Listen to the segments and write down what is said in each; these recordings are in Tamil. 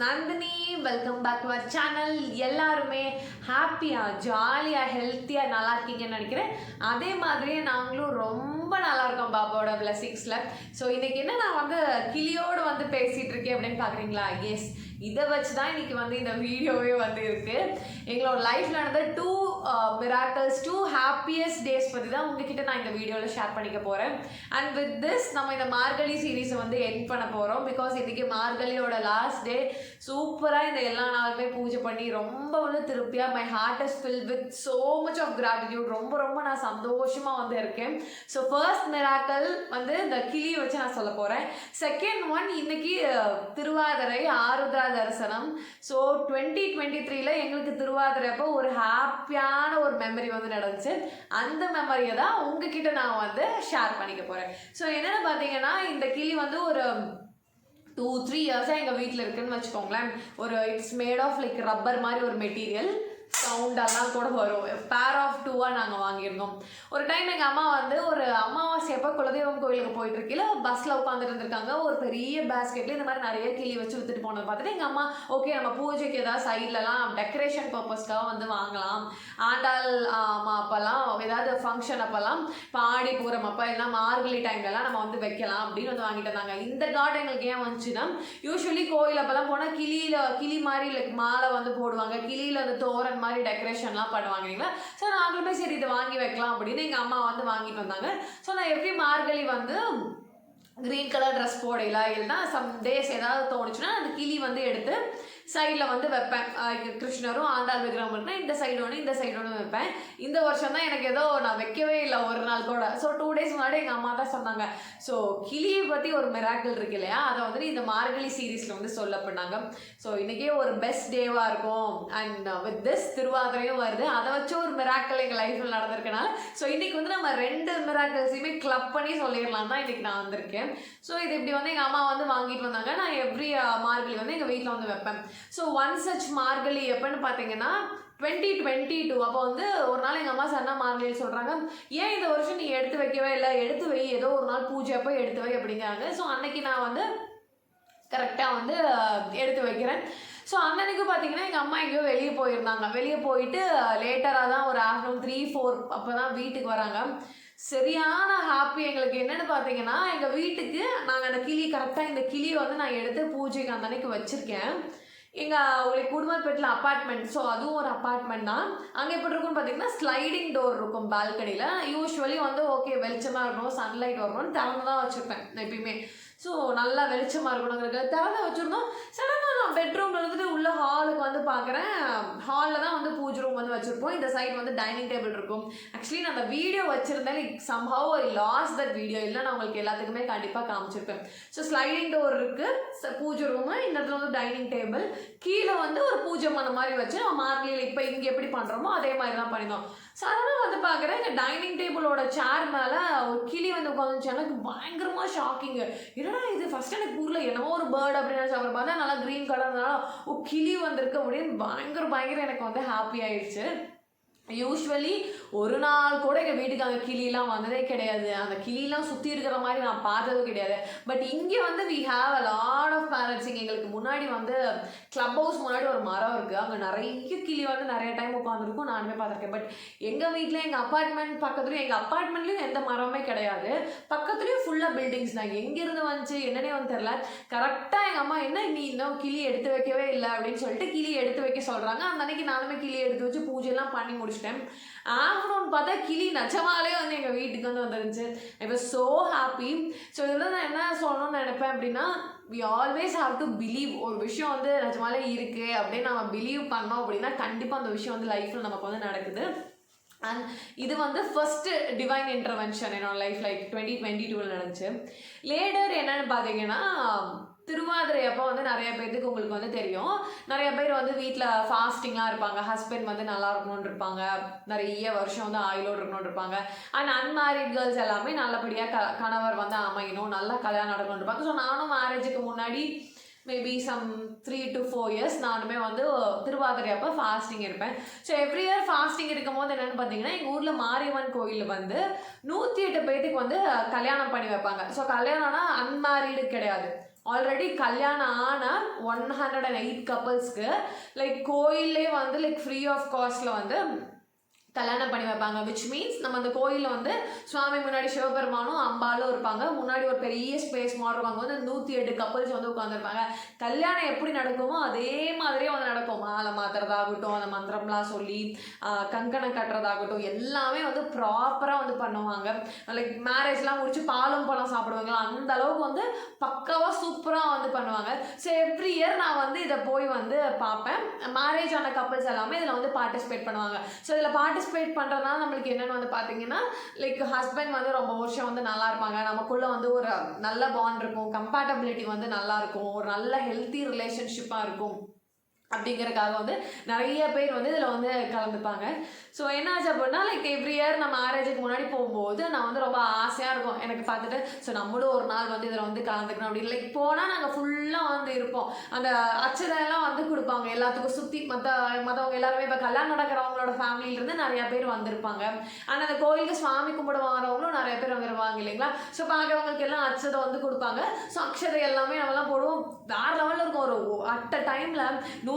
Nandini welcome back to our channel எல்லாருமே ஹாப்பியாக ஜாலியாக ஹெல்த்தியாக நல்லா இருக்கீங்கன்னு நினைக்கிறேன். அதே மாதிரியே நாங்களும் ரொம்ப நல்லா இருக்கோம் பாபாவோட பிளஸிங்ஸில் ஸோ இன்றைக்கி என்ன நான் வந்து கிளியோடு வந்து பேசிகிட்டு இருக்கேன் அப்படின்னு பார்க்குறீங்களா எஸ் இதை வச்சு தான் இன்றைக்கி வந்து இந்த வீடியோவே வந்து இருக்குது எங்களோட லைஃப்பில் நடந்த two miracles two happiest days பற்றி தான் உங்ககிட்ட நான் இந்த வீடியோவில் ஷேர் பண்ணிக்க போகிறேன் அண்ட் வித் திஸ் நம்ம இந்த மார்கழி சீரீஸை வந்து என் பண்ண போகிறோம் பிகாஸ் இன்றைக்கி மார்கழியோட லாஸ்ட் டே சூப்பராக இந்த எல்லா நாளுமே பூஜை பண்ணி ரொம்ப வந்து திருப்தியாக my heart is fill with so much of gratitude ரொம்ப ரொம்ப நான் சந்தோஷமாக வந்து இருக்கேன். ஸோ ஃபர்ஸ்ட் மிராக்கல் வந்து இந்த கிளியை வச்சு நான் சொல்ல போகிறேன் செகண்ட் ஒன் இன்னைக்கு uh, Thiruvathirai Arudra Darisanam so twenty twenty த்ரீல எங்களுக்கு திருவாதிரை அப்போ ஒரு சூப்பரான ஒரு மெமரி வந்து நடந்துச்சு. அந்த மெமரியை தான் உங்ககிட்ட நான் வந்து ஷேர் பண்ணிக்க போகிறேன் ஸோ என்னென்னு பார்த்தீங்கன்னா இந்த கிளி வந்து ஒரு டூ த்ரீ இயர்ஸாக எங்கள் வீட்டில் இருக்குதுன்னு வச்சுக்கோங்களேன். ஒரு it's made of like rubber மாதிரி ஒரு மெட்டீரியல் சவுண்டெல்லாம் கூட வரும். பேர் ஆஃப் டூவாக நாங்கள் வாங்கியிருந்தோம். ஒரு டைம் எங்கள் அம்மா வந்து ஒரு அமாவாசை அப்போ குலதெய்வம் கோயிலுக்கு போயிட்டு இருக்கையில பஸ்ஸில் உட்காந்துட்டு இருந்திருக்காங்க. ஒரு பெரிய பேஸ்கெட்டில் இந்த மாதிரி நிறைய கிளி வச்சு வித்துட்டு போனதை பார்த்துட்டு எங்கள் அம்மா ஓகே நம்ம பூஜைக்கு ஏதாவது சைட்லலாம் டெக்கரேஷன் பர்பஸ்க்காக வந்து வாங்கலாம். ஆண்டாள் அம்மா அப்போல்லாம் ஏதாவது ஃபங்க்ஷன் அப்போல்லாம் இப்போ ஆடி பூரம் அப்போ இல்லைனா மார்கழி டைம்லலாம் நம்ம வந்து வைக்கலாம் அப்படின்னு வந்து வாங்கிட்டு வந்தாங்க. இந்த தாட் எங்களுக்கு ஏன் வந்துச்சுன்னா யூஸ்வலி கோயில் அப்போல்லாம் போனால் கிளியில கிளி மாதிரி லைக் மாலை வந்து போடுவாங்க. கிளியில அந்த தோரன் மாதிரி டெக்கரேஷன்லாம் பண்ணுவாங்க இல்லைங்களா ஸோ நாங்களுமே சரி இதை வாங்கி வைக்கலாம் அப்படின்னு எங்கள் அம்மா வந்து வாங்கிட்டு வந்தாங்க. ஸோ நான் எவ்ரி மார்கழி வந்து க்ரீன் கலர் ட்ரெஸ் போடையில இல்லைன்னா சம் டேஸ் ஏதாவது தோணுச்சுன்னா அந்த கிளி வந்து எடுத்து சைடில் வந்து வைப்பேன். கிருஷ்ணரும் ஆண்டாள் விக்ரம் இருக்குன்னா இந்த சைடு ஒன்று இந்த சைடு ஒன்று வைப்பேன். இந்த வருஷம் தான் எனக்கு ஏதோ நான் வைக்கவே இல்லை ஒரு நாள் கூட. ஸோ டூ டேஸ் முன்னாடி எங்கள் அம்மா தான் சொன்னாங்க. ஸோ கிளியை பற்றி ஒரு மிராக்கிள் இருக்கு இல்லையா? அதை வந்து இந்த மார்கழி சீரீஸில் வந்து சொல்ல பண்ணாங்க. ஸோ இன்றைக்கே ஒரு பெஸ்ட் டேவாக இருக்கும். அண்ட் வித் திஸ் திருவாதிரையும் வருது. அதை வச்சு ஒரு மிராக்கிள் எங்கள் லைஃப்பில் நடந்திருக்கனால. ஸோ இன்றைக்கி வந்து நம்ம ரெண்டு மிராக்கிள்ஸையுமே கிளப் பண்ணி சொல்லிடலாம் தான் இன்றைக்கி நான் வந்திருக்கேன். ஸோ இது இப்படி வந்து எங்கள் அம்மா வந்து வாங்கிட்டு வந்தாங்க. நான் எவ்ரி uh, மார்கழி வந்து எங்கள் வீட்டில் வந்து வைப்பேன். ஸோ ஒன் சச் மார்கழி எப்போன்னு பார்த்தீங்கன்னா டுவெண்ட்டி டுவெண்ட்டி டூ அப்போ வந்து ஒரு நாள் எங்கள் அம்மா சன்னா மார்கழி சொல்கிறாங்க ஏன் இந்த வருஷம் நீ எடுத்து வைக்கவே இல்லை? எடுத்து வை. ஏதோ ஒரு நாள் பூஜை அப்போ எடுத்து வை அப்படிங்கிறாங்க. ஸோ அன்னைக்கு நான் வந்து கரெக்டாக வந்து எடுத்து வைக்கிறேன். ஸோ அன்னன்னைக்கு பார்த்தீங்கன்னா எங்கள் அம்மா எங்கேயோ வெளியே போயிருந்தாங்க. வெளியே போயிட்டு லேட்டராக தான் ஒரு ஆஃப்டர்நூன் த்ரீ ஃபோர் அப்போ தான் வீட்டுக்கு வராங்க. சரியான ஹாப்பி எங்களுக்கு என்னென்னு பார்த்தீங்கன்னா எங்கள் வீட்டுக்கு நாங்கள் அந்த கிளி கரெக்டாக இந்த கிளியை வந்து நான் எடுத்து பூஜைக்கு அந்த அன்னைக்கு வச்சுருக்கேன். எங்கள் உங்களுக்கு குடும்பப்பேட்டில் அப்பார்ட்மெண்ட் ஸோ அதுவும் ஒரு அப்பார்ட்மெண்ட் தான். அங்கே எப்படி இருக்கும்னு பார்த்தீங்கன்னா ஸ்லைடிங் டோர் இருக்கும் பால்கனியில் யூஸ்வலி வந்து ஓகே வெளிச்சமாக இருக்கணும் சன்லைட் வரணும்னு திறந்து தான் வச்சுருப்பேன் எப்பயுமே. ஸோ நல்லா வெளிச்சமாக இருக்கணுங்கிறது திறந்து வச்சுருந்தோம். சில நான் பெட்ரூம்ல இருந்துட்டு உள்ள ஹாலுக்கு வந்து பார்க்குறேன் ஹாலில் தான் வந்து பூஜை ரூம் வந்து வச்சுருப்போம். இந்த சைடு வந்து டைனிங் டேபிள் இருக்கும். ஆக்சுவலி நான் அந்த வீடியோ வச்சுருந்தேன். Somehow I lost that video இல்லை நான் உங்களுக்கு எல்லாத்துக்குமே கண்டிப்பாக காமிச்சிருப்பேன். ஸோ ஸ்லைடிங் டோர் இருக்குது பூஜை ரூமு இந்த இடத்துல வந்து டைனிங் டேபிள் கீழே வந்து ஒரு பூஜை பண்ண மாதிரி வச்சு நம்ம மார்கழியில் இப்போ இங்கே எப்படி பண்ணுறோமோ அதே மாதிரி தான் பண்ணியிருந்தோம். சடனாக வந்து பார்க்குறேன் இந்த டைனிங் டேபிளோட சேர் மேலே ஒரு கிளி வந்து உட்காந்துச்சு எனக்கு பயங்கரமாக ஷாக்கிங்கு என்னடா இது? ஃபஸ்ட்டு எனக்கு ஊரில் என்னமோ ஒரு பேர்ட் அப்படின்னு நினச்சி அப்புறம் பார்த்தா நல்லா க்ரீன் கலர்னால ஓ கிளி வந்திருக்கு அப்படின்னு பயங்கர பயங்கர எனக்கு வந்து ஹாப்பி ஆயிடுச்சு யூஸ்வலி ஒரு நாள் கூட எங்கள் வீட்டுக்கு அந்த கிளிலாம் வந்ததே கிடையாது. அந்த கிளிலாம் சுற்றி இருக்கிற மாதிரி நான் பார்த்ததும் கிடையாது. பட் இங்கே வந்து we have a lot of parenting எங்களுக்கு முன்னாடி வந்து கிளப் ஹவுஸ் முன்னாடி ஒரு மரம் இருக்குது அங்கே நிறைய கிளி வந்து நிறைய டைம் உட்காந்துருக்கும் நானுமே பார்த்துருக்கேன். பட் எங்கள் வீட்டில் எங்கள் அப்பார்ட்மெண்ட் பக்கத்துலேயும் எங்கள் அப்பார்ட்மெண்ட்லேயும் எந்த மரமே கிடையாது. பக்கத்துலேயும் ஃபுல்லாக பில்டிங்ஸ் நான் எங்கேருந்து வந்துச்சு என்னன்னே வந்து தெரில கரெக்டாக எங்கள் அம்மா என்ன நீ இன்னும் கிளி எடுத்து வைக்கவே இல்லை அப்படின்னு சொல்லிட்டு கிளி எடுத்து வைக்க சொல்கிறாங்க அந்த அன்னைக்கு நானுமே கிளி எடுத்து வச்சு பூஜைலாம் பண்ணி ஆரம்பிச்சிட்டேன். ஆஃப்டர்நூன் பார்த்தா கிளி நச்சமாலே வந்து எங்கள் வீட்டுக்கு வந்து வந்துருந்துச்சு. இப்போ ஸோ ஹாப்பி ஸோ இதில் நான் என்ன சொல்லணும்னு நினைப்பேன் அப்படின்னா we always have to believe ஒரு விஷயம் வந்து நிஜமாலே இருக்குது அப்படின்னு நம்ம பிலீவ் பண்ணோம் அப்படின்னா கண்டிப்பாக அந்த விஷயம் வந்து லைஃப்பில் நமக்கு வந்து நடக்குது. அண்ட் இது வந்து ஃபஸ்ட்டு டிவைன் இன்டர்வென்ஷன் என்னோட லைஃப் லைக் டுவெண்ட்டி டுவெண்ட்டி டூவில் நடந்துச்சு. லேடர் என்னன்னு பார்த்தீங்கன்னா திருவாதிரை அப்போ வந்து நிறைய பேர்த்துக்கு உங்களுக்கு வந்து தெரியும். நிறைய பேர் வந்து வீட்டில் ஃபாஸ்டிங்லாம் இருப்பாங்க. ஹஸ்பண்ட் வந்து நல்லா இருக்கணும்னு இருப்பாங்க. நிறைய வருஷம் வந்து ஆயிலோடு இருக்கணும்னு இருப்பாங்க. அண்ட் அன்மேரிட் கேர்ள்ஸ் எல்லாமே நல்லபடியாக க கணவர் வந்து அமையணும். நல்லா கல்யாணம் நடக்கணும்னு இருப்பாங்க. ஸோ நானும் மேரேஜுக்கு முன்னாடி maybe some three to four years நானுமே வந்து திருவாதிரை அப்போ ஃபாஸ்டிங் இருப்பேன். ஸோ எவ்ரி இயர் ஃபாஸ்டிங் இருக்கும் போது என்னென்னு பார்த்தீங்கன்னா எங்கள் ஊரில் மாரியம்மன் கோயிலில் வந்து நூற்றி எட்டு பேர்த்துக்கு வந்து கல்யாணம் பண்ணி வைப்பாங்க. ஸோ கல்யாணம்னா அன்மேரீடு கிடையாது. ஆல்ரெடி கல்யாணம் ஆன ஒன் ஹண்ட்ரட் அண்ட் எயிட் கப்பல்ஸ்க்கு லைக் கோயிலே வந்து லைக் ஃப்ரீ ஆஃப் காஸ்ட்டில் வந்து கல்யாணம் பண்ணி வைப்பாங்க விச் மீன்ஸ் நம்ம அந்த கோயிலில் வந்து சுவாமி முன்னாடி சிவபெருமானும் அம்பாலும் இருப்பாங்க. முன்னாடி ஒரு பெரிய ஸ்பேஸ் மாதிரி இருக்கும். அங்கே வந்து நூற்றி எட்டு கப்பல்ஸ் வந்து உட்காந்துருப்பாங்க கல்யாணம் எப்படி நடக்குமோ அதே மாதிரியே வந்து நடக்கும். மாலை மாத்துறதாகட்டும் அந்த மந்திரம்லாம் சொல்லி கங்கணம் கட்டுறதாகட்டும் எல்லாமே வந்து ப்ராப்பராக வந்து பண்ணுவாங்க. லைக் மேரேஜ்லாம் முடிச்சு பாலும் பழம் சாப்பிடுவாங்களா? அந்த அளவுக்கு வந்து பக்காவாக சூப்பராக வந்து பண்ணுவாங்க. ஸோ எவ்ரி இயர் நான் வந்து இதை போய் வந்து பார்ப்பேன். மேரேஜ் ஆன கப்பல்ஸ் எல்லாமே இதில் வந்து பார்ட்டிசிபேட் பண்ணுவாங்க. ஸோ இதில் பார்ட்டிசிபேட் பண்ணுறதுனால நம்மளுக்கு என்னென்னு வந்து பார்த்தீங்கன்னா லைக் ஹஸ்பண்ட் வந்து ரொம்ப வருஷம் வந்து நல்லா இருப்பாங்க. நமக்குள்ளே வந்து ஒரு நல்ல பாண்ட் இருக்கும். கம்பேட்டபிலிட்டி வந்து நல்லா இருக்கும். ஒரு நல்ல ஹெல்த்தி ரிலேஷன்ஷிப்பாக இருக்கும். அப்படிங்கிறதுக்காக வந்து நிறைய பேர் வந்து இதில் வந்து கலந்துப்பாங்க. ஸோ என்னாச்சு அப்படின்னா லைக் எவ்ரி இயர் நம்ம மேரேஜுக்கு முன்னாடி போகும்போது நான் வந்து ரொம்ப ஆசையாக இருக்கும். எனக்கு பார்த்துட்டு ஸோ நம்மளும் ஒரு நாள் வந்து இதில் வந்து கலந்துக்கணும் அப்படின்னு. லைக் போனால் நாங்கள் ஃபுல்லாக வந்து இருப்போம். அந்த அச்சதெல்லாம் வந்து கொடுப்பாங்க. எல்லாத்துக்கும் சுற்றி மற்ற மற்றவங்க எல்லாருமே இப்போ கல்யாணம் நடக்கிறவங்களோட ஃபேமிலியிலேருந்து நிறையா பேர் வந்திருப்பாங்க. ஆனால் அந்த கோயிலுக்கு சுவாமி கும்பிட வாங்குறவங்களும் நிறைய பேர் வந்துருவாங்க இல்லைங்களா? ஸோ பார்க்குறவங்களுக்கு எல்லாம் அச்சதை வந்து கொடுப்பாங்க. ஸோ அக்ஷதை எல்லாமே நம்மலாம் போடுவோம். வேறு லெவலில் இருக்கும். ஒரு அட் அ டைமில்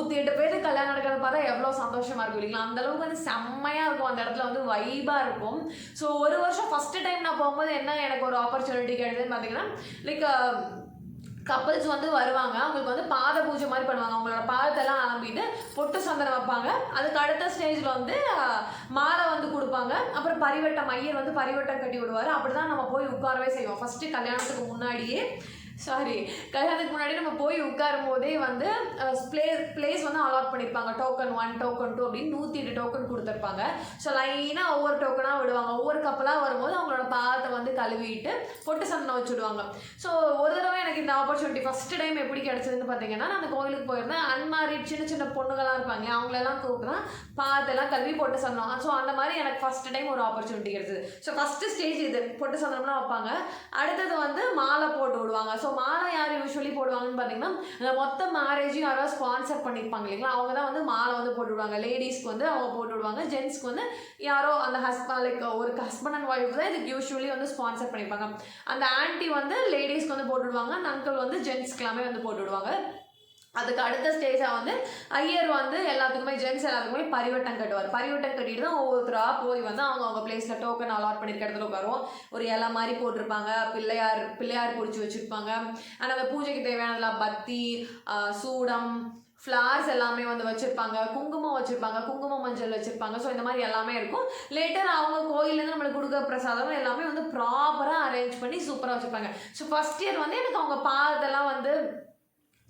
நூற்றி எட்டு பேருக்கு கல்யாணம் நடக்கிறத பார்த்தா எவ்வளோ சந்தோஷமா இருக்கும் இல்லைங்களா? அந்த அளவுக்கு வந்து செம்மையாக இருக்கும். அந்த இடத்துல வந்து வைபாக இருக்கும். ஸோ ஒரு வருஷம் ஃபஸ்ட்டு டைம் நான் போகும்போது என்ன எனக்கு ஒரு ஆப்பர்ச்சுனிட்டி கிடைச்சதுன்னு பார்த்தீங்கன்னா லைக் கப்பல்ஸ் uh, வந்து வருவாங்க. அவங்களுக்கு வந்து பாத பூஜை மாதிரி பண்ணுவாங்க. அவங்களோட பாதத்தெல்லாம் அலம்பிட்டு பொட்டு சந்தனம் வைப்பாங்க. அதுக்கு அடுத்த ஸ்டேஜில் வந்து uh, மாலை வந்து கொடுப்பாங்க. அப்புறம் பரிவட்டம் ஐயர் வந்து பரிவட்டம் கட்டி விடுவார். அப்படி தான் நம்ம போய் உட்காரவே செய்வோம். ஃபஸ்ட்டு கல்யாணத்துக்கு முன்னாடியே சாரி கல்யாணத்துக்கு முன்னாடி நம்ம போய் உட்காரும் போதே வந்து ப்ளே பிளேஸ் வந்து அலாட் பண்ணியிருப்பாங்க டோக்கன் ஒன் டோக்கன் டூ அப்படின்னு நூற்றி எட்டு டோக்கன் கொடுத்துருப்பாங்க. ஸோ லைனாக ஒவ்வொரு டோக்கனாக விடுவாங்க. ஒவ்வொரு கப்பலாக வரும்போது அவங்களோட பாதத்தை வந்து கழுவிட்டு பொட்டு சந்தனம் வச்சுடுவாங்க. ஸோ ஒரு தடவை எனக்கு இந்த ஆப்பர்ச்சுனிட்டி ஃபஸ்ட்டு டைம் எப்படி கிடச்சதுன்னு பார்த்தீங்கன்னா நான் அந்த கோயிலுக்கு போயிருந்தேன். அன்மாரிட் சின்ன சின்ன பொண்ணுகளாக இருப்பாங்க. அவங்களெல்லாம் கூப்பிட்டு தான் கழுவி பொட்டு சந்தனம். ஸோ அந்த மாதிரி எனக்கு ஃபஸ்ட் டைம் ஒரு ஆப்பர்ச்சுனிட்டி கிடைச்சது. ஸோ ஃபஸ்ட்டு ஸ்டேஜ் இது. பொட்டு சந்தனம்லாம் வைப்பாங்க. அடுத்தது வந்து மாலை போட்டு விடுவாங்க. ஸோ மாலை யார் யூஸ்வலி போடுவாங்கன்னு பார்த்தீங்கன்னா மொத்த மேரேஜையும் யாராவது ஸ்பான்சர் பண்ணியிருப்பாங்க இல்லைங்களா? அவங்க தான் வந்து மாலை வந்து போட்டுவிடுவாங்க. லேடிஸ்க்கு வந்து அவங்க போட்டுவிடுவாங்க. ஜென்ஸ்க்கு வந்து யாரோ அந்த ஹஸ்பண்ட் லைக் ஒரு ஹஸ்பண்ட் அண்ட் ஒய்ஃப் தான் இதுக்கு யூஸ்வலி வந்து ஸ்பான்சர் பண்ணியிருப்பாங்க அந்த ஆன்ட்டி வந்து லேடிஸ்க்கு வந்து போட்டுவிடுவாங்க. அந்த அங்கிள் வந்து ஜென்ஸ்க்கு எல்லாமே வந்து போட்டுவிடுவாங்க. அதுக்கு அடுத்த ஸ்டேஜாக வந்து ஐயர் வந்து எல்லாத்துக்குமே ஜென்ஸ் எல்லாத்துக்குமே பரிவட்டம் கட்டுவார். பரிவட்டம் கட்டிட்டு தான் ஒவ்வொருத்தராக போய் வந்து அவங்க அவங்க பிளேஸில் டோக்கன் அலாட் பண்ணிருக்க இடத்துல உட்காருவோம். ஒரு இலை மாதிரி போட்டிருப்பாங்க. பிள்ளையார் பிள்ளையார் பிடிச்சி வச்சுருப்பாங்க. ஆனால் அந்த பூஜைக்கு தேவையானதெல்லாம் பத்தி சூடம் ஃப்ளார்ஸ் எல்லாமே வந்து வச்சுருப்பாங்க. குங்குமம் வச்சுருப்பாங்க. குங்குமம் மஞ்சள் வச்சுருப்பாங்க. ஸோ இந்த மாதிரி எல்லாமே இருக்கும். லேட்டர் அவங்க கோயிலேருந்து நம்மளுக்கு கொடுக்குற பிரசாதம் எல்லாமே வந்து ப்ராப்பராக அரேஞ்ச் பண்ணி சூப்பராக வச்சுருப்பாங்க. ஸோ ஃபஸ்ட் இயர் வந்து எனக்கு அவங்க பார்த்தெல்லாம் வந்து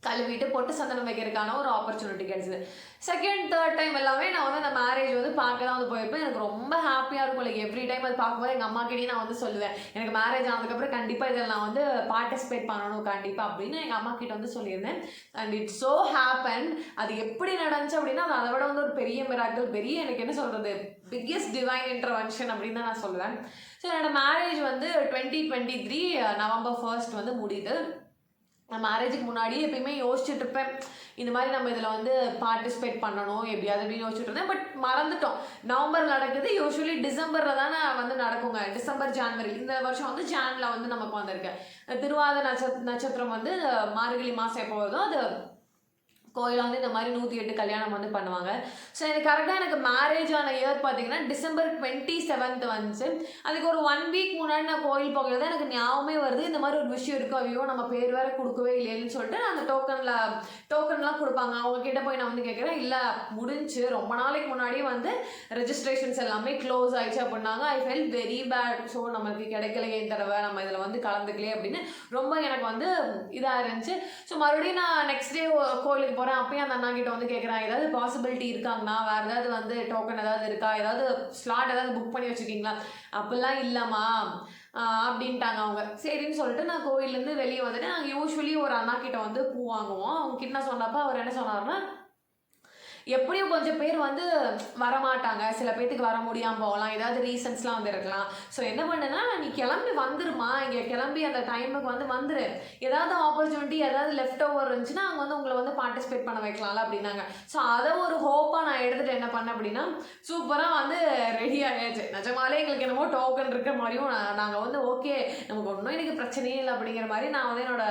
கழுவிட்டு பொட்டு சந்தனம் வைக்கிறதுக்கான ஒரு ஆப்பர்ச்சுனிட்டி கிடைச்சிது. செகண்ட் தேர்ட் டைம் எல்லாமே நான் வந்து அந்த மேரேஜ் வந்து பார்க்க தான் வந்து போயிருப்பேன். எனக்கு ரொம்ப ஹாப்பியாக இருக்கும். லைக் எவ்ரி டைம் அது பார்க்கும்போது எங்கள் அம்மா கிட்டே நான் வந்து சொல்லுவேன். எனக்கு மேரேஜ் ஆனதுக்கப்புறம் கண்டிப்பாக இதில் நான் வந்து பார்ட்டிசிபேட் பண்ணணும். கண்டிப்பாக அப்படின்னு எங்கள் அம்மா கிட்ட வந்து சொல்லியிருந்தேன். அண்ட் இட்ஸ் ஸோ ஹேப்பன் அது எப்படி நடந்துச்சு அப்படின்னா அது அதை விட வந்து ஒரு பெரிய மிராக்கள் பெரிய எனக்கு என்ன சொல்கிறது பிக்கெஸ்ட் டிவைன் இன்டர்வென்ஷன் அப்படின்னு தான் நான் சொல்லுவேன். ஸோ என்னோட மேரேஜ் வந்து twenty twenty three November first வந்து முடியுது. நான் மேரேஜுக்கு முன்னாடி எப்பயுமே யோசிச்சுட்டு இருப்பேன் இந்த மாதிரி நம்ம இதில் வந்து பார்ட்டிசிபேட் பண்ணணும் எப்படியாவது அப்படின்னு யோசிச்சுட்டு இருந்தேன் பட் மறந்துட்டோம். நவம்பர் நடக்குது. யூஸ்வலி டிசம்பரில் தானே வந்து நடக்குங்க. December January. இந்த வருஷம் வந்து ஜானில் வந்து நமக்கு வந்திருக்கு திருவாத நட்ச நட்சத்திரம் வந்து மார்கழி மாதம் எப்போ வருதோ அது கோயிலில் வந்து இந்த மாதிரி நூற்றி எட்டு கல்யாணம் வந்து பண்ணுவாங்க. ஸோ எனக்கு கரெக்டாக எனக்கு மேரேஜ் ஆன இயர் பார்த்தீங்கன்னா டிசம்பர் டுவெண்ட்டி செவன்த் வந்துச்சு. அதுக்கு ஒரு ஒன் வீக் முன்னாடி நான் கோயில் போகிறது தான் எனக்கு ஞாபகமே வருது. இந்த மாதிரி ஒரு விஷயம் இருக்கு ஐயோ நம்ம பேர் வேற கொடுக்கவே இல்லைன்னு சொல்லிட்டு நான் அந்த டோக்கனில் டோக்கன்லாம் கொடுப்பாங்க. அவங்கக்கிட்ட போய் நான் வந்து கேட்குறேன் இல்லை முடிஞ்சு. ரொம்ப நாளைக்கு முன்னாடியே வந்து ரெஜிஸ்ட்ரேஷன்ஸ் எல்லாமே க்ளோஸ் ஆயிடுச்சு அப்படின்னாங்க. I felt very bad so நமக்கு கிடைக்கலையே தடவை? நம்ம இதில் வந்து கலந்துக்கலையே அப்படின்னு ரொம்ப எனக்கு வந்து இதாக இருந்துச்சு. ஸோ மறுபடியும் நான் நெக்ஸ்ட் டே கோயிலுக்கு போகிறேன் அப்பயும் அந்த அண்ணா கிட்ட வந்து கேட்குறேன் ஏதாவது பாசிபிலிட்டி இருக்காங்கண்ணா? வேறு ஏதாவது வந்து டோக்கன் ஏதாவது இருக்கா? ஏதாவது ஸ்லாட் ஏதாவது புக் பண்ணி வச்சுருக்கீங்களா? அப்படிலாம் இல்லைம்மா. அப்படின்ட்டாங்க அவங்க. சரின்னு சொல்லிட்டு நான் கோயிலேருந்து வெளியே வந்துட்டு நாங்கள் யூஸ்வலி ஒரு அண்ணா கிட்ட வந்து பூ வாங்குவோம். அவங்க கிட்ட சொன்னப்போ அவர் என்ன சொன்னார்னா எப்படியும் கொஞ்சம் பேர் வந்து வரமாட்டாங்க. சில பேர்த்துக்கு வர முடியாமல் போகலாம். ஏதாவது ரீசன்ஸ்லாம் வந்து இருக்கலாம். ஸோ என்ன பண்ணுன்னா நீ கிளம்பி வந்துருமா இங்கே கிளம்பி அந்த டைமுக்கு வந்து வந்துரு. ஏதாவது ஆப்பர்ச்சுனிட்டி ஏதாவது லெஃப்ட் ஓவர் இருந்துச்சுன்னா அவங்க வந்து உங்களை வந்து பார்ட்டிசிபேட் பண்ண வைக்கலாம்ல அப்படின்னாங்க. ஸோ அதை ஒரு ஹோப்பாக நான் எடுத்துகிட்டு என்ன பண்ணேன் அப்படின்னா சூப்பராக வந்து ரெடி ஆகியாச்சு நிஜமாலே எங்களுக்கு என்னமோ டோக்கன் இருக்கிற மாதிரியும் நாங்கள் வந்து ஓகே நமக்கு ஒன்றும் எனக்கு பிரச்சனையே இல்லை அப்படிங்கிற மாதிரி நான் வந்து என்னோட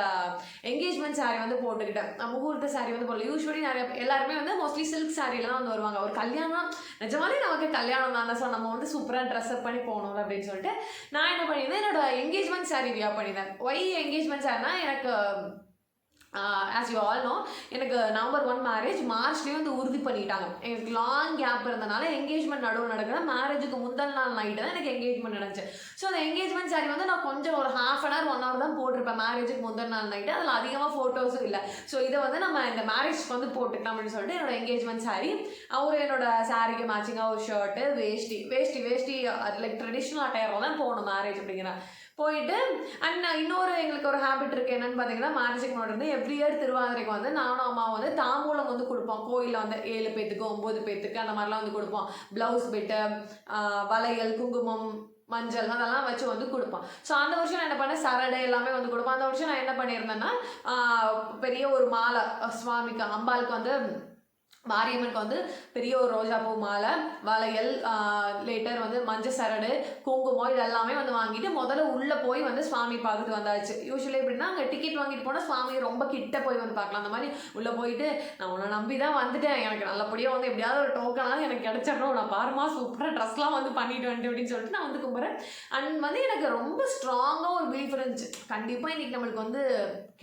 என்கேஜ்மெண்ட் சாரி வந்து போட்டுக்கிட்டேன். முகூர்த்த சாரி வந்து போடல. யூஸ்வலி நிறைய எல்லாருமே வந்து மோஸ்ட்லி சில்க் சாரியில தான் வந்து வருவாங்க. ஒரு கல்யாணம் நிஜமாலே நமக்கு கல்யாணம் தான். ஸோ நம்ம வந்து சூப்பராக ட்ரெஸ் அப் பண்ணி போகணும் அப்படின்னு சொல்லிட்டு நான் என்ன பண்ணியிருந்தேன் என்னோட என்கேஜ்மெண்ட் சாரீ வியா பண்ணியிருந்தேன் ஒய் என்கேஜ்மெண்ட் சாரினா எனக்கு ஆஸ் யூ ஆல் நோ எனக்கு நவம்பர் ஒன் மேரேஜ் மார்ச்லேயே வந்து உறுதி பண்ணிட்டாங்க. எனக்கு லாங் கேப் இருந்தனால என்கேஜ்மெண்ட் நடுவில் நடக்கிற மேரேஜுக்கு முந்தல் நாள் நைட்டு தான் எனக்கு என்கேஜ்மெண்ட் நடந்துச்சு. ஸோ அந்த என்கேஜ்மெண்ட் சாரி வந்து நான் கொஞ்சம் ஒரு half an hour one hour தான் போட்டிருப்பேன். மேரேஜுக்கு முந்தல் நாள் நைட்டு அதில் அதிகமாக ஃபோட்டோஸும் இல்லை. ஸோ இதை வந்து நம்ம இந்த மேரேஜ்க்கு வந்து போட்டுக்கலாம் அப்படின்னு சொல்லிட்டு என்னோட என்கேஜ்மெண்ட் சாரி அவர் என்னோட சாரிக்கு மேட்சிங்காக ஒரு shirt veshti veshti veshti like traditional அட்டையரில் தான் போகணும் மேரேஜ் அப்படிங்கிற. போயிட்டு அண்ட் இன்னொரு எங்களுக்கு ஒரு ஹேபிட் இருக்குது என்னன்னு பார்த்தீங்கன்னா மேரேஜுக்கு முன்னாடி வந்து எவ்ரி இயர் திருவாதிரைக்கு வந்து நானும் அம்மா வந்து தாம்பூலம் வந்து கொடுப்போம். கோயிலில் வந்து ஏழு பேத்துக்கு ஒம்பது பேத்துக்கு அந்த மாதிரிலாம் வந்து கொடுப்போம். ப்ளவுஸ் பிட்டு வளையல் குங்குமம் மஞ்சள் அதெல்லாம் வச்சு வந்து கொடுப்போம். ஸோ அந்த வருஷம் நான் என்ன பண்ணேன்? சரடை எல்லாமே வந்து கொடுப்போம். அந்த வருஷம் நான் என்ன பண்ணியிருந்தேன்னா பெரிய ஒரு மாலை சுவாமிக்கு அம்பாளுக்கு வந்து மாரியம்மனுக்கு வந்து பெரிய ஒரு ரோஜாப்பூ மாலை வளையல் லேட்டர் வந்து மஞ்சள் சரடு குங்குமம் இதெல்லாமே வந்து வாங்கிட்டு முதல்ல உள்ளே போய் வந்து சுவாமி பார்த்துட்டு வந்தாச்சு. யூஸ்வலி எப்படின்னா அங்கே டிக்கெட் வாங்கிட்டு போனால் சுவாமி ரொம்ப கிட்ட போய் வந்து பார்க்கலாம். அந்த மாதிரி உள்ளே போயிட்டு நான் உன்னை நம்பி தான் வந்துட்டேன். எனக்கு நல்லபடியாக வந்து எப்படியாவது ஒரு டோக்கனாவது எனக்கு கிடைச்சிடணும். நான் பாருமா சூப்பராக ட்ரெஸ்லாம் வந்து பண்ணிட்டு வந்துட்டு அப்படின்னு சொல்லிட்டு நான் வந்து கும்பிட்றேன். அண்ட் வந்து எனக்கு ரொம்ப ஸ்ட்ராங்காக ஒரு பிலீஃப் இருந்துச்சு. கண்டிப்பாக இன்றைக்கி நம்மளுக்கு வந்து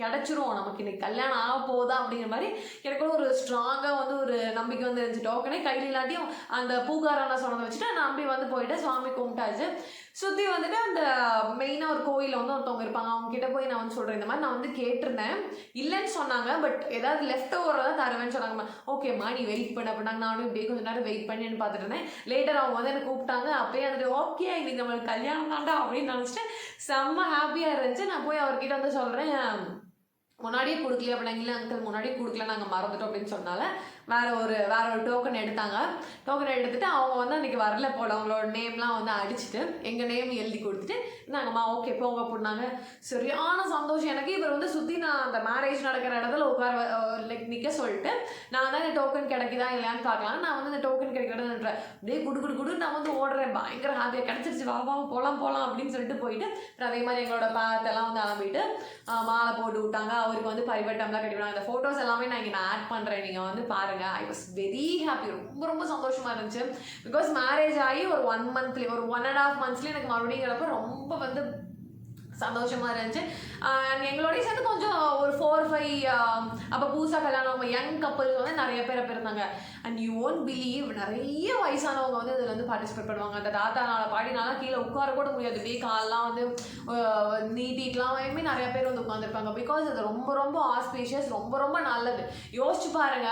கிடச்சிரும். நமக்கு இன்னைக்கு கல்யாணம் ஆக போதா அப்படிங்கிற மாதிரி எனக்கு ஒரு ஸ்ட்ராங்காக வந்து ஒரு நம்பிக்கை வந்து இருந்துச்சு. டோக்கனே கையில் இல்லாட்டியும் அந்த பூகாரான சொன்னதை வச்சுட்டு நான் நம்பி வந்து போயிட்டு சுவாமி கும்பிட்டாச்சு. சுற்றி வந்துட்டு அந்த மெயினாக ஒரு கோயிலில் வந்து ஒருத்தவங்க இருப்பாங்க. அவங்க கிட்ட போய் நான் வந்து சொல்கிறேன் இந்த மாதிரி நான் வந்து கேட்டிருந்தேன். இல்லைன்னு சொன்னாங்க. பட் ஏதாவது லெஃப்ட் ஓவராக தான் தருவேன்னு சொன்னாங்க. ஓகேம்மா நீ வெயிட் பண்ண. அப்படின்னாங்க நானும் இப்படியே கொஞ்சம் நேரம் வெயிட் பண்ணின்னு பார்த்துட்டு இருந்தேன். லேட்டர் அவங்க வந்து எனக்கு கூப்பிட்டாங்க. அப்பயே வந்துட்டு ஓகே இன்னைக்கு நம்மளுக்கு கல்யாணம் தாண்டா. அப்படின்னு நினச்சிட்டு செம்ம ஹாப்பியாக இருந்துச்சு. நான் போய் அவர்கிட்ட வந்து சொல்கிறேன் முன்னாடியே கொடுக்கல அப்படின்னா அங்கிள் முன்னாடியே கொடுக்கல நாங்கள் மறந்துட்டோம் அப்படின்னு சொன்னால வேற ஒரு வேற ஒரு டோக்கன் எடுத்தாங்க. டோக்கன் எடுத்துட்டு அவங்க வந்து அன்னைக்கு வரல போல. அவங்களோட நேம்லாம் வந்து அடிச்சுட்டு எங்கள் நேம் எழுதி கொடுத்துட்டு நாங்கம்மா ஓகே போங்க அப்படின்னாங்க. சரியான சந்தோஷம். எனக்கு இவர் வந்து சுற்றி நான் அந்த மேரேஜ் நடக்கிற இடத்துல உட்கார லைக் நிற்க சொல்லிட்டு நான் தான் இந்த டோக்கன் கிடைக்குதா இல்லையான்னு பார்க்கலாம் நான் வந்து இந்த டோக்கன் கிடைக்கிறேன்னு அப்படியே குடு குடு குடு நான் வந்து ஓடுறேன். பயங்கர ஹாப்பியாக கிடச்சிருச்சு. வா வா போகலாம் போகலாம் அப்படின்னு சொல்லிட்டு போயிட்டு அப்புறம் அதே மாதிரி எங்களோட பாத்தெல்லாம் வந்து அலம்பிட்டு மாலை போட்டு விட்டாங்க. அவருக்கு வந்து பரிவட்டம்லாம் கட்டி விட்டாங்க அந்த ஃபோட்டோஸ் எல்லாமே நான் இங்கே நான் ஆட் பண்ணுறேன் நீங்கள் வந்து பாருங்கள் ஐ வாஸ் வெரி ஹாப்பி ரொம்ப ரொம்ப சந்தோஷமாக இருந்துச்சு. பிகாஸ் மேரேஜ் ஆகி ஒரு ஒன் மந்த்லேயே ஒரு ஒன் அண்ட் ஆஃப் மந்த்ஸ்லேயே எனக்கு மறுபடிங்கிறப்ப ரொம்ப வந்து சந்தோஷமாக இருந்துச்சு. அண்ட் எங்களோடய சேர்ந்து கொஞ்சம் ஒரு ஃபோர் ஃபைவ் um, அப்போ புதுசாக கல்யாணம் யங் கப்பல்ஸ் வந்து நிறைய பேர் அப்போ இருந்தாங்க. அண்ட் யூ ஓன்ட் பிலீவ் நிறைய வயசானவங்க வந்து இதில் வந்து பார்ட்டிசிபேட் பண்ணுவாங்க. அந்த தாத்தானால பாடினால கீழே உட்கார கூட முடியாது. போய் கால்லாம் வந்து நீட்டிட்டுலாமே நிறைய பேர் வந்து உட்காந்துருப்பாங்க பிகாஸ் அது ரொம்ப ரொம்ப ஆஸ்பீஷியஸ் ரொம்ப ரொம்ப நல்லது. யோசிச்சு பாருங்க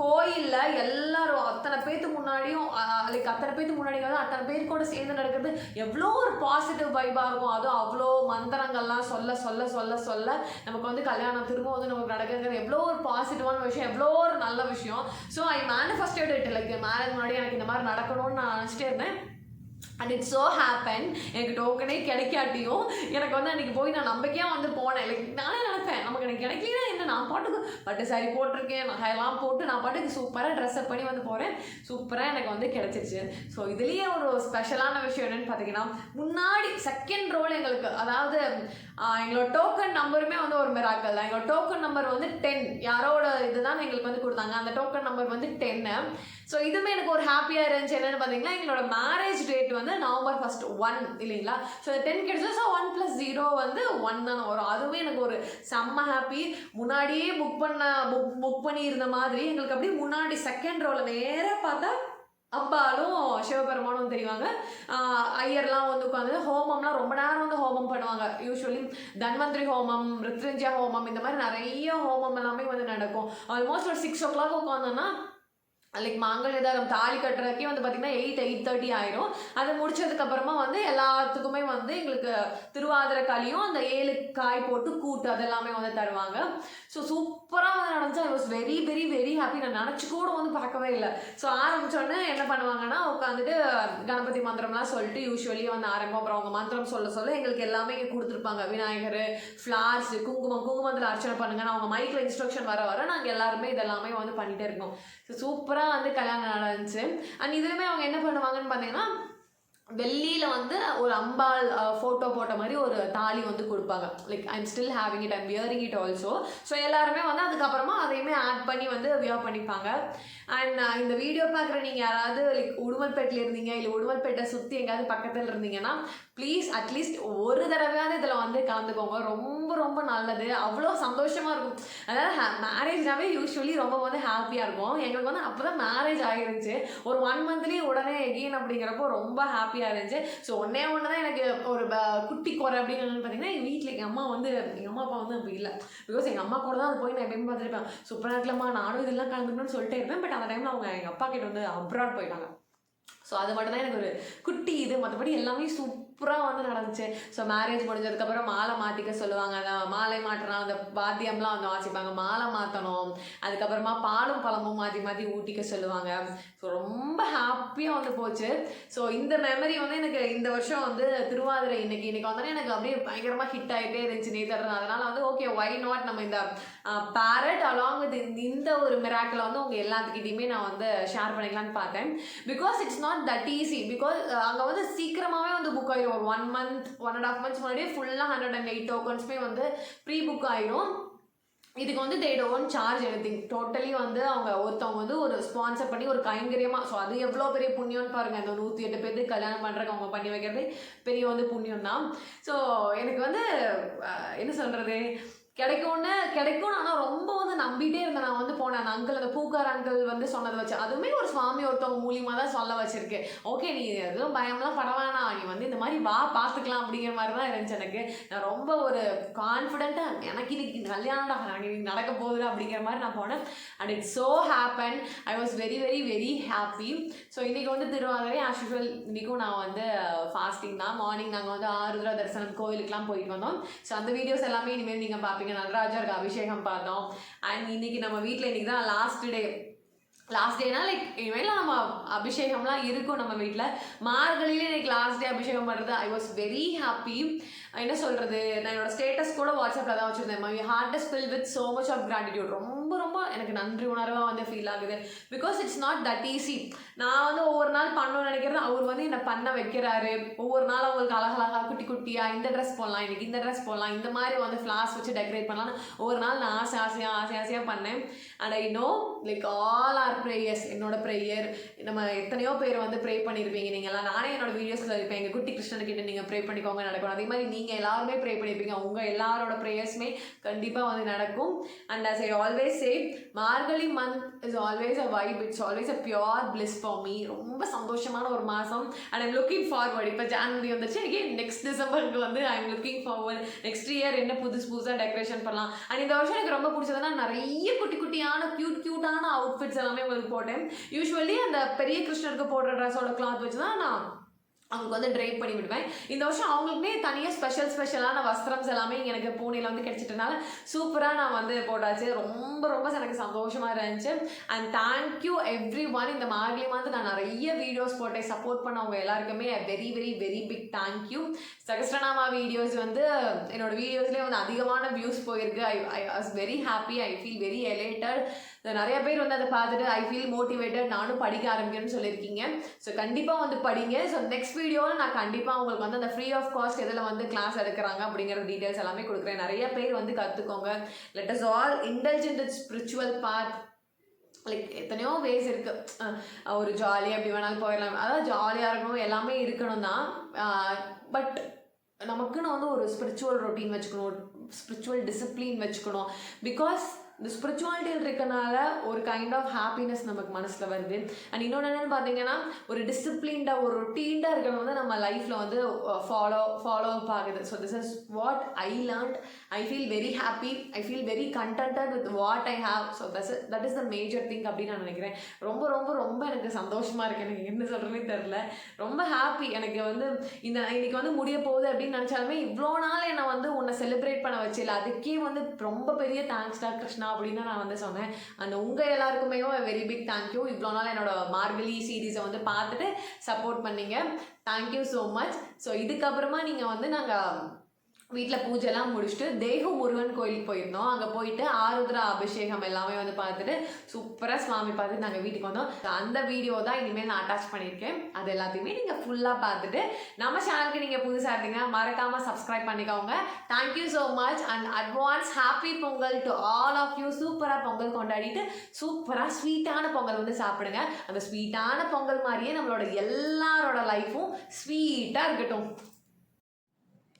கோயிலில் எல்லாரும் அத்தனை பேத்துக்கு முன்னாடியும் லைக் அத்தனை பேத்துக்கு முன்னாடி அத்தனை பேர் கூட சேர்ந்து நடக்கிறது எவ்வளோ ஒரு பாசிட்டிவ் வைபாக இருக்கும். அதுவும் அவ்வளோ மந்திரங்கள்லாம் சொல்ல சொல்ல சொல்ல சொல்ல நமக்கு வந்து கல்யாணம் திரும்ப வந்து நமக்கு நடக்குங்கிற எவ்வளோ ஒரு பாசிட்டிவான விஷயம் எவ்வளோ ஒரு நல்ல விஷயம். So I manifested it like marriage முன்னாடி எனக்கு இந்த மாதிரி நடக்கணும்னு நான் நினச்சிட்டே இருந்தேன். அண்ட் இட்ஸ் ஸோ ஹேப்பன் எனக்கு டோக்கனே கிடைக்காட்டியும் எனக்கு வந்து அன்றைக்கி போய் நான் நம்பிக்கையாக வந்து போனேன். லைக் நானே நினைப்பேன் நமக்கு எனக்கு கிடைக்கலாம் என்ன நான் பாட்டுக்கு பட்டு சாரி போட்டிருக்கேன் நகையெல்லாம் போட்டு நான் பாட்டுக்கு சூப்பராக ட்ரெஸ்அப் பண்ணி வந்து போகிறேன் சூப்பராக எனக்கு வந்து கிடச்சிருச்சு. ஸோ இதுலேயே ஒரு ஸ்பெஷலான விஷயம் என்னென்னு பார்த்தீங்கன்னா முன்னாடி செகண்ட் ரோல் எங்களுக்கு அதாவது எங்களோட டோக்கன் நம்பருமே வந்து ஒரு மிராக்கல் தான் எங்களோட டோக்கன் நம்பர் வந்து டென் யாரோட இதுதான் எங்களுக்கு வந்து கொடுத்தாங்க. அந்த டோக்கன் நம்பர் வந்து டென்னு ஸோ இதுவுமே எனக்கு ஒரு ஹாப்பியாக இருந்துச்சு. என்னென்னு பார்த்தீங்கன்னா எங்களோட மேரேஜ் டேட் வந்து நவம்பர் ஃபர்ஸ்ட் ஒன் இல்லைங்களா? ஸோ டென் கிடைச்சது ஸோ ஒன் ப்ளஸ் ஜீரோ வந்து ஒன் தானே வரும். அதுவுமே எனக்கு ஒரு செம்ம ஹாப்பி முன்னாடியே புக் பண்ண புக் புக் பண்ணியிருந்த மாதிரி எங்களுக்கு அப்படியே முன்னாடி செகண்ட் ரோவில் நேராக பார்த்தா அப்பாலும் சிவபெருமானும் தெரிவாங்க. ஐயர்லாம் வந்து உட்காந்து ஹோமம்லாம் ரொம்ப நேரம் வந்து ஹோமம் பண்ணுவாங்க. யூஸ்வலி தன்வந்திரி ஹோமம் ரித்ரிஞ்சா ஹோமம் இந்த மாதிரி நிறைய ஹோமம் எல்லாமே வந்து நடக்கும். ஆல்மோஸ்ட் ஒரு சிக்ஸ் ஓ கிளாக் உட்காந்தோன்னா லைக் மாங்கல்யதாரம் தாலி கட்டுறதுக்கே வந்து பார்த்திங்கன்னா எயிட் எயிட் தேர்ட்டி ஆயிரும். அதை முடிச்சதுக்கப்புறமா வந்து எல்லாத்துக்குமே வந்து எங்களுக்கு திருவாதிரை களியும் அந்த ஏழு காய் போட்டு கூட்டு அதெல்லாமே வந்து தருவாங்க. ஸோ சூப்பராக வந்து நடந்துச்சு. I was very very very happy நான் நினச்சி கூட வந்து பார்க்கவே இல்லை. ஸோ ஆரம்பித்தோடனே என்ன பண்ணுவாங்கன்னா உட்காந்துட்டு கணபதி மந்திரம்லாம் சொல்லிட்டு யூஸ்வலி வந்து ஆரம்பம். அப்புறம் அவங்க மந்திரம் சொல்ல சொல்ல எங்களுக்கு எல்லாமே இங்கே கொடுத்துருப்பாங்க. விநாயகர் ஃப்ளார்ஸ் குங்குமம் குங்குமத்தில் அர்ச்சனை பண்ணுங்கன்னு அவங்க மைக்கில் இன்ஸ்ட்ரக்ஷன் வர வர நாங்கள் எல்லாருமே இதெல்லாமே வந்து பண்ணிகிட்டே இருக்கோம். ஸோ சூப்பராக வந்து கல்யாணம் நடந்துச்சு. அண்ட் இதுலேயுமே அவங்க என்ன பண்ணுவாங்கன்னு பார்த்தீங்கன்னா வெள்ளியில் வந்து ஒரு அம்பாள் ஃபோட்டோ போட்ட மாதிரி ஒரு தாலி வந்து கொடுப்பாங்க. Like I'm still having it I'm wearing it also so எல்லாருமே வந்து அதுக்கப்புறமா அதையுமே ஆட் பண்ணி வந்து வியர் பண்ணிப்பாங்க. அண்ட் இந்த வீடியோ பார்க்குற நீங்கள் யாராவது லைக் உடுமல்பேட்டில் இருந்தீங்க இல்லை உடுமல்பேட்டை சுற்றி எங்கேயாவது பக்கத்தில் இருந்தீங்கன்னா ப்ளீஸ் அட்லீஸ்ட் ஒரு தடவையாவது இதில் வந்து கலந்துக்கோங்க. ரொம்ப ரொம்ப ரொம்ப நல்லது. அவ்வளோ சந்தோஷமாக இருக்கும். அதாவது மேரேஜ்னாவே யூஸ்வலி ரொம்ப வந்து ஹாப்பியாக இருக்கும். எங்களுக்கு வந்து அப்போ தான் மேரேஜ் ஆகிருந்துச்சு ஒரு ஒன் மந்த்லேயே உடனே எகெயின் அப்படிங்கிறப்போ ரொம்ப ஹாப்பியாக இருந்துச்சு. ஸோ ஒன்றே ஒன்று தான் எனக்கு ஒரு ப- குட்டி குறை அப்படின்னு என்னன்னு பார்த்தீங்கன்னா எங்கள் வீட்டில் எங்கள் அம்மா வந்து எங்கள் அம்மா அப்பா வந்து அப்படி இல்லை. பிகாஸ் எங்கள் அம்மா கூட தான் அது போய் நான் எப்பயும் பார்த்துருப்பேன். சூப்பராக இருக்கலாமா நானும் இதெல்லாம் கலந்துக்கணும்னு சொல்லிட்டே இருப்பேன். பட் அந்த டைமில் அவங்க எங்கள் அப்பா கிட்ட வந்து அப்ராட் போயிட்டாங்க. ஸோ அது மட்டும் தான் எனக்கு ஒரு குட்டி இது. மற்றபடி எல்லாமே சூப்பராக வந்து நடந்துச்சு. ஸோ மேரேஜ் முடிஞ்சதுக்கப்புறம் மாலை மாற்றிக்க சொல்லுவாங்க அந்த மாலை மாற்றினா அந்த வாத்தியம்லாம் வந்து வாசிப்பாங்க. மாலை மாற்றணும் அதுக்கப்புறமா பாலும் பழமும் மாற்றி மாற்றி ஊட்டிக்க சொல்லுவாங்க. ஸோ ரொம்ப ஹாப்பியாக வந்து போச்சு. ஸோ இந்த மெமரி வந்து எனக்கு இந்த வருஷம் வந்து திருவாதிரை இன்னைக்கு. இன்னைக்கு வந்தோடனே எனக்கு அப்படியே பயங்கரமாக ஹிட் ஆகிட்டே இருந்துச்சு நேற்று அதனால வந்து ஓகே ஒய் நாட் நம்ம இந்த பேரட் அலாங் வித் இந்த ஒரு மிராக்கில் வந்து உங்கள் எல்லாத்துக்கிட்டையுமே நான் வந்து ஷேர் பண்ணிக்கலாம்னு பார்த்தேன். Because it's not that easy because அங்கே வந்து சீக்கிரமாகவே வந்து புக் ஆயிடும் ஒரு one month one and half months முன்னாடியே ஃபுல்லாக ஹண்ட்ரட் அண்ட் எயிட் டோக்கன்ஸுமே வந்து ப்ரீ புக் ஆயிடும். இதுக்கு வந்து they don't charge any totally வந்து அவங்க ஒருத்தவங்க வந்து ஒரு ஸ்பான்சர் பண்ணி ஒரு கைங்கரியமாக ஸோ அது எவ்வளோ பெரிய புண்ணியம்னு பாருங்க. இந்த நூற்றி எட்டு பேருக்கு கல்யாணம் பண்ணுறக்கு அவங்க பண்ணி வைக்கிறது பெரிய வந்து புண்ணியம் தான் ஸோ எனக்கு வந்து என்ன சொல்கிறது கிடைக்கும்னு கிடைக்கும்னு ஆனால் ரொம்ப வந்து நம்பிட்டே இருந்தேன். நான் வந்து போனேன். அந்த அங்கிள் அந்த பூக்கார் அங்கிள் வந்து சொன்னதை வச்சு. அதுவுமே ஒரு சுவாமி ஒருத்தவங்க மூலியமாக தான் சொல்ல வச்சிருக்கு. ஓகே நீ எதுவும் பயம்லாம் பட வேணாம். நீ வந்து இந்த மாதிரி வா பார்த்துக்கலாம் அப்படிங்கிற மாதிரி தான் இருந்துச்சு எனக்கு. நான் ரொம்ப ஒரு கான்ஃபிடென்ட்டாக எனக்கு இன்னைக்கு கல்யாணம்டா எனக்கு இன்னைக்கு நடக்க போகுது அப்படிங்கிற மாதிரி நான் போனேன். And it's so happen I was very very very happy so இன்றைக்கி வந்து திருவாதிரை ஆஸ் யூஷுவல் இன்றைக்கும் நான் வந்து uh, ஃபாஸ்டிங் தான். மார்னிங் நாங்கள் வந்து ஆருத்ரா தரிசனம் கோவிலுக்குலாம் போயிட்டு வந்தோம். ஸோ அந்த வீடியோஸ் எல்லாமே இனிமேல் நீங்கள் பார்ப்பீங்க நடராஜருக்கு அபிஷேகம் பார்த்தோம். அண்ட் இன்னைக்கு நம்ம வீட்டில் இன்னைக்கு தான் லாஸ்ட் டே லாஸ்ட் டேனா லைக் இனிமேல் நம்ம அபிஷேகம்லாம் இருக்கும் நம்ம வீட்டில் மார்கழியிலே இன்னைக்கு லாஸ்ட் டே அபிஷேகம் பண்ணுறது ஐ வாஸ் வெரி ஹாப்பி என்ன சொல்கிறது நான் என்னோட ஸ்டேட்டஸ் கூட வாட்ஸ்அப்பில் தான் வச்சுருந்தேன். My heart is fill with so much of gratitude ரொம்ப எனக்கு நன்றி உணர்வாக வந்து ஃபீல் ஆகுது. Because it's not that easy நான் வந்து ஒவ்வொரு நாள் பண்ணணும்னு நினைக்கிறேன். அவர் வந்து என்னை பண்ண வைக்கிறாரு. ஒவ்வொரு நாள் அவங்களுக்கு அழகழகா குட்டி குட்டியாக இந்த ட்ரெஸ் போடலாம் இன்னைக்கு இந்த ட்ரெஸ் போடலாம் இந்த மாதிரி வந்து ஃப்ளாஸ் வச்சு டெக்கரேட் பண்ணலாம்னு ஒவ்வொரு நாள் நான் ஆசை ஆசையாக ஆசை ஆசையாக பண்ணேன். And I know like all our prayers என்னோட ப்ரேயர் நம்ம எத்தனையோ பேர் வந்து ப்ரே பண்ணியிருப்பீங்க நீங்கள்லாம் நானே என்னோட வீடியோஸில் இருப்பேன் எங்கள் குட்டி கிருஷ்ணன்கிட்ட நீங்கள் ப்ரே பண்ணிக்கோங்க நடக்கும். அதே மாதிரி நீங்கள் எல்லாருமே ப்ரே பண்ணியிருப்பீங்க உங்கள் எல்லாரோட ப்ரேயர்ஸுமே கண்டிப்பாக வந்து நடக்கும். And as I always say Margazhi month is always a vibe it's always a pure bliss for me ரொம்ப சந்தோஷமான ஒரு மாதம் அண்ட் ஐம் லுக்கிங் ஃபார்வர்ட் இப்போ ஜான்வரி வந்துச்சு again நெக்ஸ்ட் டிசம்பருக்கு வந்து I'm looking forward next year என்ன புதுசு புதுசாக டெக்கரேஷன் பண்ணலாம். அண்ட் இந்த வருஷம் எனக்கு ரொம்ப பிடிச்சதுன்னா நிறைய குட்டி குட்டியான க்யூட் க்யூட்டான அவுட்ஃபிட்ஸ் எல்லாமே உங்களுக்கு போட்டேன். யூஸ்வலி அந்த பெரிய கிருஷ்ணருக்கு போடுற ட்ரெஸ்ஸோட கிளாத் வச்சு தான் நான் அவங்களுக்கு வந்து ட்ரைவ் பண்ணி விடுவேன். இந்த வருஷம் அவங்களுக்குமே தனியாக ஸ்பெஷல் ஸ்பெஷலான வஸ்திரம்ஸ் எல்லாமே எனக்கு பூனேல வந்து கிடைச்சிட்டனால சூப்பராக நான் வந்து போட்டாச்சு. ரொம்ப ரொம்ப எனக்கு சந்தோஷமாக இருந்துச்சு. அண்ட் தேங்க்யூ எவ்ரி ஒன் இந்த மார்கழி மாதம் நான் நிறைய வீடியோஸ் போட்டேன். சப்போர்ட் பண்ணவங்க எல்லாருக்குமே very very very big thank you Sahasranama videos வந்து என்னோட வீடியோஸ்லேயே வந்து அதிகமான வியூஸ் போயிருக்கு. I I was very happy I feel very elated நிறைய பேர் வந்து அதை பார்த்துட்டு ஐ ஃபீல் மோட்டிவேட்டட் நானும் படிக்க ஆரம்பிக்கணும்னு சொல்லியிருக்கீங்க. ஸோ கண்டிப்பாக வந்து படிங்க. ஸோ நெக்ஸ்ட் வீடியோவில் நான் கண்டிப்பாக உங்களுக்கு வந்து அந்த ஃப்ரீ ஆஃப் காஸ்ட் எதில் வந்து கிளாஸ் எடுக்கிறாங்க அப்படிங்கிற டீட்டெயில்ஸ் எல்லாமே கொடுக்குறேன். நிறைய பேர் வந்து கற்றுக்கோங்க let us all intelligent spiritual path like எத்தனையோ வேஸ் இருக்கு. ஒரு ஜாலியாக எப்படி வேணாலும் போயிடலாம். அதாவது ஜாலியாக இருக்கணும் எல்லாமே இருக்கணும் தான் பட் நமக்குன்னு வந்து ஒரு ஸ்பிரிச்சுவல் ரொட்டீன் வச்சுக்கணும் ஸ்பிரிச்சுவல் டிசிப்ளின் வச்சுக்கணும். பிகாஸ் இந்த ஸ்பிரிச்சுவாலிட்டியில் இருக்கனால ஒரு கைண்ட் ஆஃப் ஹாப்பினஸ் நமக்கு மனசில் வருது. அண்ட் இன்னொன்று என்னென்னு பார்த்தீங்கன்னா ஒரு டிசிப்ளின்டாக ஒரு ரொட்டீன்டாக இருக்கிறது வந்து நம்ம லைஃப்பில் வந்து ஃபாலோ ஃபாலோ அப் ஆகுது. So this is what I learned I feel very happy I feel very contented with what I have so thus that is the major thing அப்படின்னு நான் நினைக்கிறேன். ரொம்ப ரொம்ப ரொம்ப எனக்கு சந்தோஷமாக இருக்குது எனக்கு என்ன சொல்கிறேனே தெரில ரொம்ப ஹாப்பி எனக்கு வந்து இந்த இன்னைக்கு வந்து முடிய போகுது அப்படின்னு நினச்சாலுமே இவ்வளோ நாள் என்னை வந்து உன்னை செலிப்ரேட் பண்ண வச்சு இல்லை அதுக்கே வந்து ரொம்ப பெரிய தேங்க்ஸ்டா கிருஷ்ணா அப்படின்னு நான் வந்து சொன்னேன் அந்த உங்கள் எல்லாருக்குமே வெரி பிக் தேங்க்யூ இவ்வளோ நாள் என்னோட மார்கழி சீரீஸை வந்து பார்த்துட்டு சப்போர்ட் பண்ணீங்க. தேங்க்யூ ஸோ மச் ஸோ இதுக்கப்புறமா நீங்கள் வந்து நாங்கள் வீட்டில் பூஜைலாம் முடிச்சுட்டு தேக முருகன் கோயிலுக்கு போயிருந்தோம். அங்கே போயிட்டு ஆருத்ரா அபிஷேகம் எல்லாமே வந்து பார்த்துட்டு சூப்பராக சுவாமி பார்த்துட்டு நாங்கள் வீட்டுக்கு வந்தோம். அந்த வீடியோ தான் இனிமேல் நான் அட்டாச் பண்ணியிருக்கேன். அது எல்லாத்தையுமே நீங்கள் ஃபுல்லாக பார்த்துட்டு நம்ம சேனலுக்கு நீங்கள் புதுசாக இருந்தீங்கன்னா மறக்காமல் சப்ஸ்கிரைப் பண்ணிக்கோங்க. Thank you so much and advance happy Pongal to all of you சூப்பராக பொங்கல் கொண்டாடிட்டு சூப்பராக ஸ்வீட்டான பொங்கல் வந்து சாப்பிடுங்க. அந்த ஸ்வீட்டான பொங்கல் மாதிரியே நம்மளோட எல்லாரோட லைஃப்பும் ஸ்வீட்டாக இருக்கட்டும்.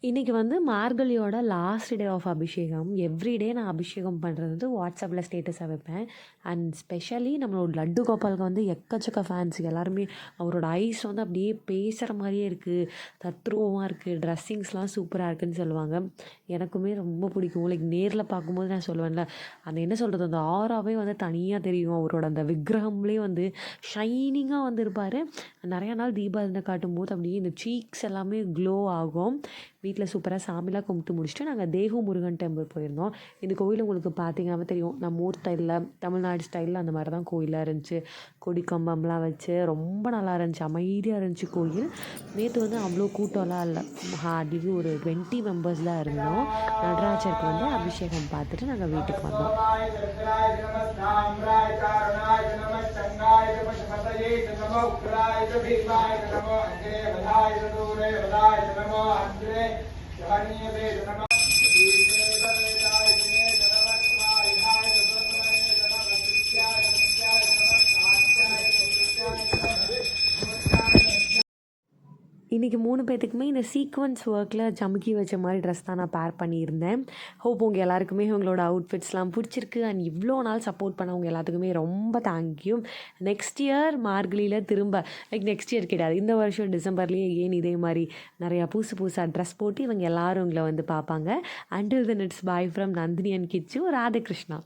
இன்றைக்கி வந்து மார்கழியோட லாஸ்ட் டே ஆஃப் அபிஷேகம். எவ்ரிடே நான் அபிஷேகம் பண்ணுறது வந்து வாட்ஸ்அப்பில் ஸ்டேட்டஸாக வைப்பேன். அண்ட் ஸ்பெஷலி நம்மளோட லட்டு கோபாலுக்கு வந்து எக்கச்சக்க ஃபேன்ஸ் எல்லாருமே அவரோட ஐஸ் வந்து அப்படியே பேசுகிற மாதிரியே இருக்குது தத்ரூபமாக இருக்குது ட்ரெஸ்ஸிங்ஸ்லாம் சூப்பராக இருக்குன்னு சொல்லுவாங்க. எனக்குமே ரொம்ப பிடிக்கும். லைக் நேரில் பார்க்கும்போது நான் சொல்லுவேன்ல அந்த என்ன சொல்கிறது அந்த ஆராவே வந்து தனியாக தெரியும். அவரோட அந்த விக்கிரகம்லேயே வந்து ஷைனிங்காக வந்து இருப்பார் நிறையா நாள் தீபாவளி காட்டும்போது அப்படியே இந்த சீக்ஸ் எல்லாமே க்ளோ ஆகும். வீட்டில் சூப்பராக சாமிலாம் கும்பிட்டு முடிச்சுட்டு நாங்கள் தேகு முருகன் டெம்பிள் போயிருந்தோம் இந்த கோயில் உங்களுக்கு பார்த்தீங்கன்னா தெரியும் நம்ம ஊர் ஸ்டைலில் தமிழ்நாடு ஸ்டைலில் அந்த மாதிரி தான் கோயிலாக இருந்துச்சு கொடி கம்பம்லாம் வச்சு ரொம்ப நல்லா இருந்துச்சு அமைதியாக இருந்துச்சு கோயில் நேற்று வந்து அவ்வளோ கூட்டம்லாம் இல்லை ஹார்ட்லி ஒரு டுவெண்ட்டி மெம்பர்ஸ் தான் இருந்தோம் நடராஜருக்கு வந்து அபிஷேகம் பார்த்துட்டு நாங்கள் வீட்டுக்கு வந்தோம் नमो उग्राय च भीमाय च नमो अग्रे वधाय च दूरे वधाय च नमो अग्रे सहनीयते च नमो இன்றைக்கி மூணு பேர்த்துக்குமே இந்த சீக்வன்ஸ் ஒர்க்கில் ஜமுக்கி வச்ச மாதிரி ட்ரெஸ் தான் நான் பேர் பண்ணியிருந்தேன். ஹோப் உங்கள் எல்லாருக்குமே உங்களோட அவுட்ஃபிட்ஸ்லாம் பிடிச்சிருக்கு. அண்ட் இவ்வளோ நாள் சப்போர்ட் பண்ணவங்க எல்லாத்துக்குமே ரொம்ப தேங்க்யூ நெக்ஸ்ட் இயர் மார்கழியில் திரும்ப லைக் நெக்ஸ்ட் இயர் கிடையாது. இந்த வருஷம் டிசம்பர்லேயே ஏன் இதே மாதிரி நிறையா புதுசு புதுசாக ட்ரெஸ் போட்டு இவங்க எல்லாரும் உங்களை வந்து பார்ப்பாங்க. Until then it's bye from Nandini and Kichu Radhakrishna.